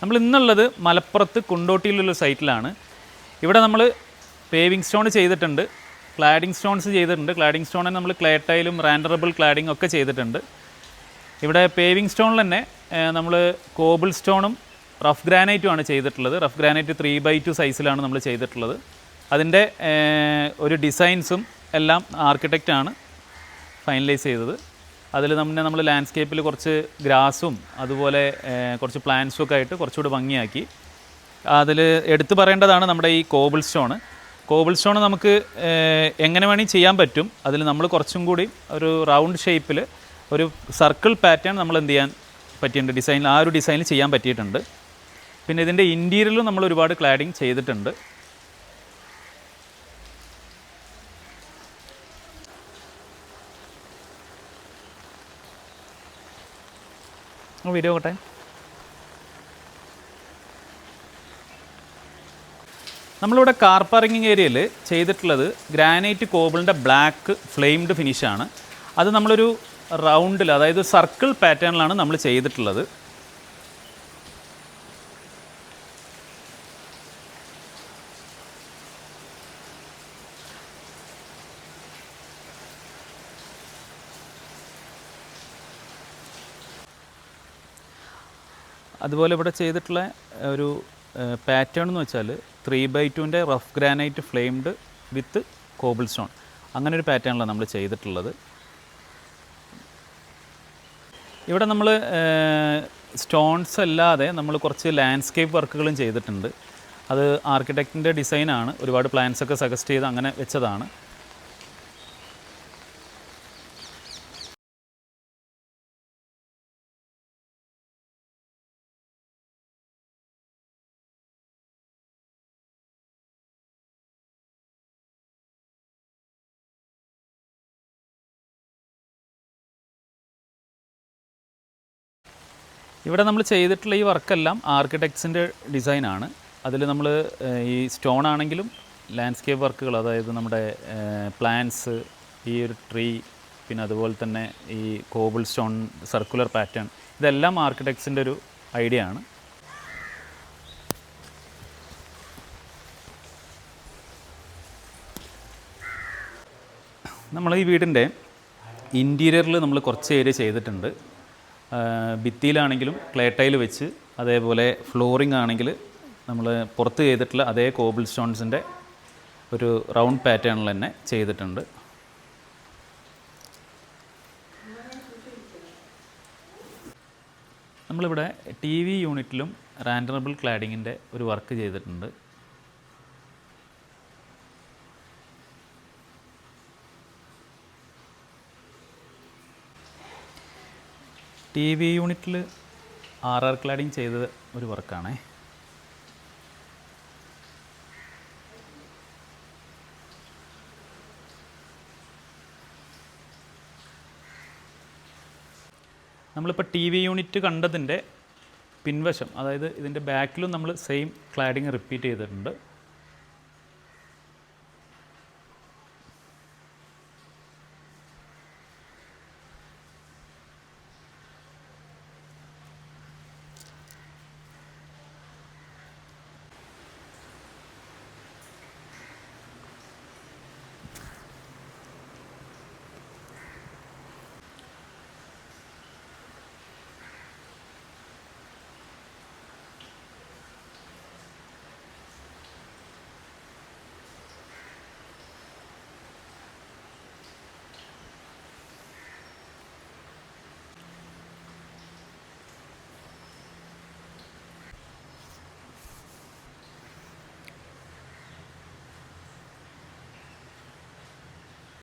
നമ്മൾ ഇന്നുള്ളത് മലപ്പുറത്ത് കുണ്ടോട്ടിയിലുള്ള സൈറ്റിലാണ്. ഇവിടെ നമ്മൾ പേവിങ് സ്റ്റോൺ ചെയ്തിട്ടുണ്ട്. ക്ലാഡിംഗ് സ്റ്റോൺസ് ചെയ്തിട്ടുണ്ട്. ക്ലാഡിംഗ് സ്റ്റോൺ നമ്മൾ ക്ലേട്ടൈലും റാൻഡറബിൾ ക്ലാഡിംഗ് ഒക്കെ ചെയ്തിട്ടുണ്ട്. ഇവിടെ പേവിങ് സ്റ്റോണിൽ തന്നെ നമ്മൾ കോബിൾ സ്റ്റോണും റഫ് ഗ്രാനൈറ്റുമാണ് ചെയ്തിട്ടുള്ളത്. Rough granite three by two സൈസിലാണ് നമ്മൾ ചെയ്തിട്ടുള്ളത്. അതിന്റെ ഒരു ഡിസൈൻസും എല്ലാം ആർക്കിടെക്റ്റാണ് ഫൈനലൈസ് ചെയ്തത്. അതിൽ നമ്മൾ നമ്മൾ ലാൻഡ്സ്കേപ്പിൽ കുറച്ച് ഗ്രാസും അതുപോലെ കുറച്ച് പ്ലാന്റ്സും ഒക്കെ ആയിട്ട് കുറച്ചുകൂടി ഭംഗിയാക്കി. അതിൽ എടുത്തു പറയേണ്ടതാണ് നമ്മുടെ ഈ കോബിൾ സ്റ്റോണ് കോബിൾ സ്റ്റോൺ നമുക്ക് എങ്ങനെ വേണമെങ്കിൽ ചെയ്യാൻ പറ്റും. അതിൽ നമ്മൾ കുറച്ചും കൂടി ഒരു റൗണ്ട് ഷേപ്പിൽ ഒരു സർക്കിൾ പാറ്റേൺ നമ്മൾ എന്ത് ചെയ്യാൻ പറ്റിയിട്ടുണ്ട്. ഡിസൈനിൽ ആ ഒരു ഡിസൈനിൽ ചെയ്യാൻ പറ്റിയിട്ടുണ്ട്. പിന്നെ ഇതിന്റെ ഇന്റീരിയറിലും നമ്മൾ ഒരുപാട് ക്ലാഡിങ് ചെയ്തിട്ടുണ്ട്. വീഡിയോ കോട്ടെ നമ്മളിവിടെ കാർ പാർക്കിംഗ് ഏരിയയിൽ ചെയ്തിട്ടുള്ളത് ഗ്രാനൈറ്റ് കോബിളിന്റെ ബ്ലാക്ക് ഫ്ലെയിംഡ് ഫിനിഷാണ് അത് നമ്മളൊരു റൗണ്ടിൽ അതായത് സർക്കിൾ പാറ്റേണിലാണ് നമ്മൾ ചെയ്തിട്ടുള്ളത്. അതുപോലെ ഇവിടെ ചെയ്തിട്ടുള്ള ഒരു പാറ്റേൺ എന്ന് വെച്ചാൽ ത്രീ ബൈ ടുവിന്റെ rough granite flamed with cobble stone അങ്ങനെ ഒരു പാറ്റേണിലാണ് നമ്മൾ ചെയ്തിട്ടുള്ളത്. ഇവിടെ നമ്മൾ സ്റ്റോൺസ് അല്ലാതെ നമ്മൾ കുറച്ച് ലാൻഡ്സ്കേപ്പ് വർക്കുകളും ചെയ്തിട്ടുണ്ട്. അത് ആർക്കിടെക്റ്റിന്റെ ഡിസൈനാണ് ഒരുപാട് പ്ലാൻസ് ഒക്കെ സജസ്റ്റ് ചെയ്ത് അങ്ങനെ വെച്ചതാണ്. ഇവിടെ നമ്മൾ ചെയ്തിട്ടുള്ള ഈ വർക്കെല്ലാം ആർക്കിടെക്ട്സിന്റെ ഡിസൈനാണ്. അതിൽ നമ്മൾ ഈ സ്റ്റോൺ ആണെങ്കിലും ലാൻഡ്സ്കേപ്പ് വർക്കുകൾ അതായത് നമ്മുടെ പ്ലാന്റ്സ് ഈ ഒരു ട്രീ പിന്നെ അതുപോലെ തന്നെ ഈ കോബിൾ സ്റ്റോൺ സർക്കുലർ പാറ്റേൺ ഇതെല്ലാം ആർക്കിടെക്ട്സിന്റെ ഒരു ഐഡിയ ആണ് നമ്മൾ ഈ വീടിന്റെ ഇന്റീരിയറിൽ നമ്മൾ കുറച്ച് ഏരിയ ചെയ്തിട്ടുണ്ട്. ഭിത്തിയിലാണെങ്കിലും ക്ലേ ടൈൽ വെച്ച് അതേപോലെ ഫ്ലോറിംഗ് ആണെങ്കിൽ നമ്മൾ പുറത്ത് ചെയ്തിട്ടുള്ള അതേ കോബിൾ സ്റ്റോൺസിന്റെ ഒരു റൗണ്ട് പാറ്റേണിൽ തന്നെ ചെയ്തിട്ടുണ്ട്. നമ്മളിവിടെ ടി വി യൂണിറ്റിലും റാൻഡറബിൾ ക്ലാഡിങ്ങിന്റെ ഒരു വർക്ക് ചെയ്തിട്ടുണ്ട്. ടി വി യൂണിറ്റിൽ ആർ ആർ ക്ലാഡിങ് ചെയ്ത ഒരു വർക്കാണേ. നമ്മളിപ്പോൾ ടി വി യൂണിറ്റ് കണ്ടതിന്റെ പിൻവശം അതായത് ഇതിന്റെ ബാക്കിലും നമ്മൾ സെയിം ക്ലാഡിങ് റിപ്പീറ്റ് ചെയ്തിട്ടുണ്ട്.